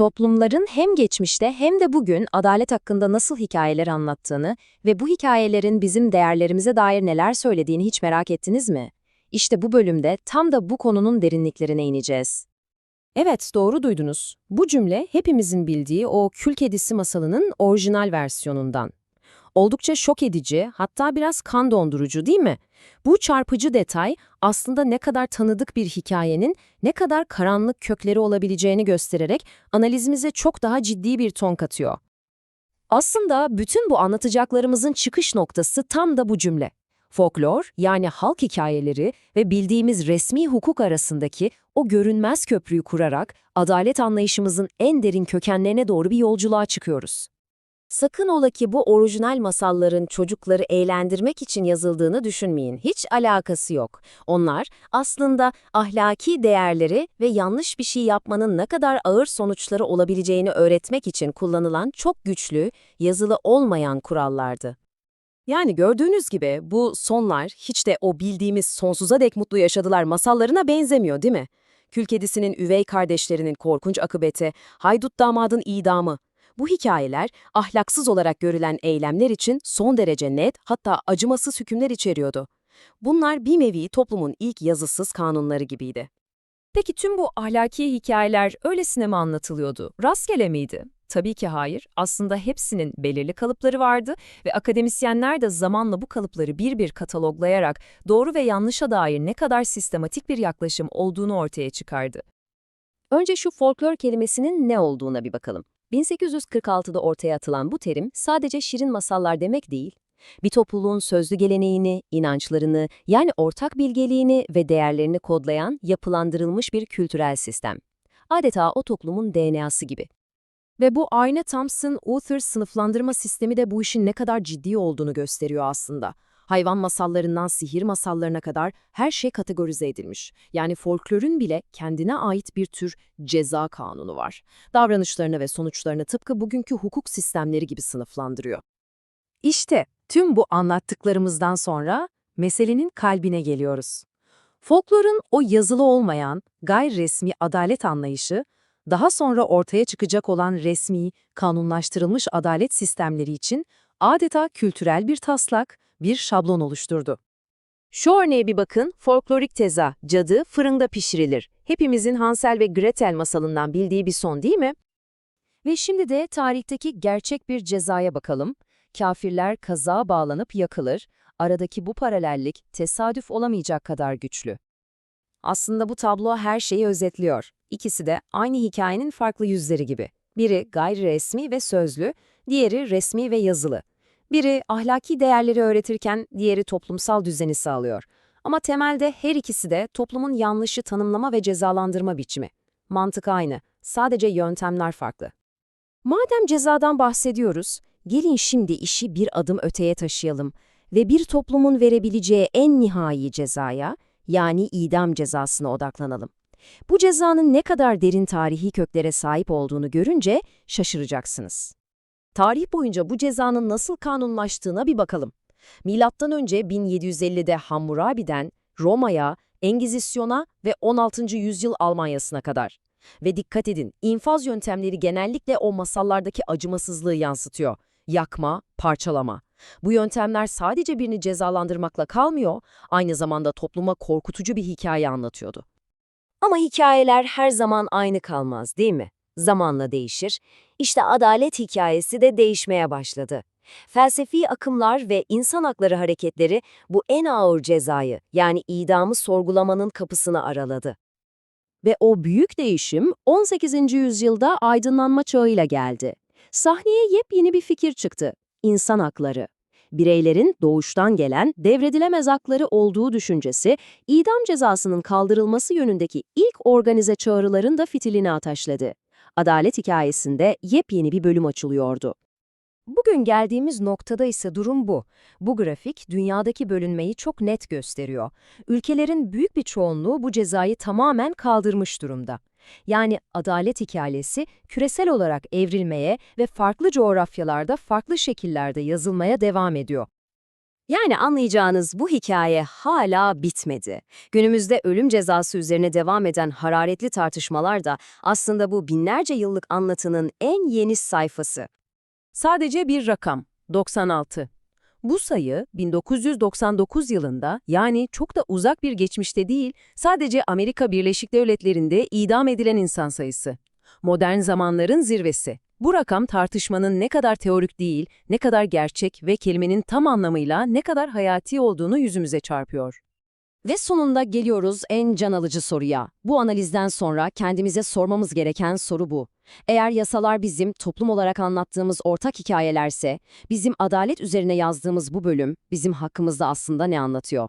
Toplumların hem geçmişte hem de bugün adalet hakkında nasıl hikayeler anlattığını ve bu hikayelerin bizim değerlerimize dair neler söylediğini hiç merak ettiniz mi? İşte bu bölümde tam da bu konunun derinliklerine ineceğiz. Evet, doğru duydunuz. Bu cümle hepimizin bildiği o kül kedisi masalının orijinal versiyonundan. Oldukça şok edici, hatta biraz kan dondurucu değil mi? Bu çarpıcı detay aslında ne kadar tanıdık bir hikayenin ne kadar karanlık kökleri olabileceğini göstererek analizimize çok daha ciddi bir ton katıyor. Aslında bütün bu anlatacaklarımızın çıkış noktası tam da bu cümle. Folklor, yani halk hikayeleri ve bildiğimiz resmi hukuk arasındaki o görünmez köprüyü kurarak adalet anlayışımızın en derin kökenlerine doğru bir yolculuğa çıkıyoruz. Sakın ola ki bu orijinal masalların çocukları eğlendirmek için yazıldığını düşünmeyin. Hiç alakası yok. Onlar aslında ahlaki değerleri ve yanlış bir şey yapmanın ne kadar ağır sonuçları olabileceğini öğretmek için kullanılan çok güçlü, yazılı olmayan kurallardı. Yani gördüğünüz gibi bu sonlar hiç de o bildiğimiz sonsuza dek mutlu yaşadılar masallarına benzemiyor değil mi? Kül üvey kardeşlerinin korkunç akıbeti, haydut damadın idamı. Bu hikayeler ahlaksız olarak görülen eylemler için son derece net hatta acımasız hükümler içeriyordu. Bunlar bir nevi toplumun ilk yazısız kanunları gibiydi. Peki tüm bu ahlaki hikayeler öylesine mi anlatılıyordu? Rastgele miydi? Tabii ki hayır. Aslında hepsinin belirli kalıpları vardı ve akademisyenler de zamanla bu kalıpları bir bir kataloglayarak doğru ve yanlışa dair ne kadar sistematik bir yaklaşım olduğunu ortaya çıkardı. Önce şu folklor kelimesinin ne olduğuna bir bakalım. 1846'da ortaya atılan bu terim sadece şirin masallar demek değil, bir topluluğun sözlü geleneğini, inançlarını, yani ortak bilgeliğini ve değerlerini kodlayan yapılandırılmış bir kültürel sistem. Adeta o toplumun DNA'sı gibi. Ve bu aynı Thomson-Author sınıflandırma sistemi de bu işin ne kadar ciddi olduğunu gösteriyor aslında. Hayvan masallarından sihir masallarına kadar her şey kategorize edilmiş. Yani folklorun bile kendine ait bir tür ceza kanunu var. Davranışlarını ve sonuçlarını tıpkı bugünkü hukuk sistemleri gibi sınıflandırıyor. İşte tüm bu anlattıklarımızdan sonra meselenin kalbine geliyoruz. Folklorun o yazılı olmayan, gayri resmi adalet anlayışı, daha sonra ortaya çıkacak olan resmi, kanunlaştırılmış adalet sistemleri için adeta kültürel bir taslak, bir şablon oluşturdu. Şu örneğe bir bakın, folklorik teza, cadı fırında pişirilir. Hepimizin Hansel ve Gretel masalından bildiği bir son değil mi? Ve şimdi de tarihteki gerçek bir cezaya bakalım. Kafirler kaza bağlanıp yakılır. Aradaki bu paralellik tesadüf olamayacak kadar güçlü. Aslında bu tablo her şeyi özetliyor. İkisi de aynı hikayenin farklı yüzleri gibi. Biri gayri resmi ve sözlü, diğeri resmi ve yazılı. Biri ahlaki değerleri öğretirken diğeri toplumsal düzeni sağlıyor. Ama temelde her ikisi de toplumun yanlışı tanımlama ve cezalandırma biçimi. Mantık aynı, sadece yöntemler farklı. Madem cezadan bahsediyoruz, gelin şimdi işi bir adım öteye taşıyalım ve bir toplumun verebileceği en nihai cezaya, yani idam cezasına odaklanalım. Bu cezanın ne kadar derin tarihi köklere sahip olduğunu görünce şaşıracaksınız. Tarih boyunca bu cezanın nasıl kanunlaştığına bir bakalım. Milattan önce 1750'de Hammurabi'den Roma'ya, Engizisyon'a ve 16. yüzyıl Almanya'sına kadar. Ve dikkat edin, infaz yöntemleri genellikle o masallardaki acımasızlığı yansıtıyor. Yakma, parçalama. Bu yöntemler sadece birini cezalandırmakla kalmıyor, aynı zamanda topluma korkutucu bir hikaye anlatıyordu. Ama hikayeler her zaman aynı kalmaz, değil mi? Zamanla değişir. İşte adalet hikayesi de değişmeye başladı. Felsefi akımlar ve insan hakları hareketleri bu en ağır cezayı, yani idamı sorgulamanın kapısını araladı. Ve o büyük değişim 18. yüzyılda aydınlanma çağıyla geldi. Sahneye yepyeni bir fikir çıktı. İnsan hakları. Bireylerin doğuştan gelen devredilemez hakları olduğu düşüncesi, idam cezasının kaldırılması yönündeki ilk organize çağrıların da fitilini ateşledi. Adalet hikayesinde yepyeni bir bölüm açılıyordu. Bugün geldiğimiz noktada ise durum bu. Bu grafik dünyadaki bölünmeyi çok net gösteriyor. Ülkelerin büyük bir çoğunluğu bu cezayı tamamen kaldırmış durumda. Yani adalet hikayesi küresel olarak evrilmeye ve farklı coğrafyalarda farklı şekillerde yazılmaya devam ediyor. Yani anlayacağınız bu hikaye hala bitmedi. Günümüzde ölüm cezası üzerine devam eden hararetli tartışmalar da aslında bu binlerce yıllık anlatının en yeni sayfası. Sadece bir rakam, 96. Bu sayı 1999 yılında yani çok da uzak bir geçmişte değil, sadece Amerika Birleşik Devletleri'nde idam edilen insan sayısı. Modern zamanların zirvesi. Bu rakam tartışmanın ne kadar teorik değil, ne kadar gerçek ve kelimenin tam anlamıyla ne kadar hayati olduğunu yüzümüze çarpıyor. Ve sonunda geliyoruz en can alıcı soruya. Bu analizden sonra kendimize sormamız gereken soru bu. Eğer yasalar bizim toplum olarak anlattığımız ortak hikayelerse, bizim adalet üzerine yazdığımız bu bölüm bizim hakkımızda aslında ne anlatıyor?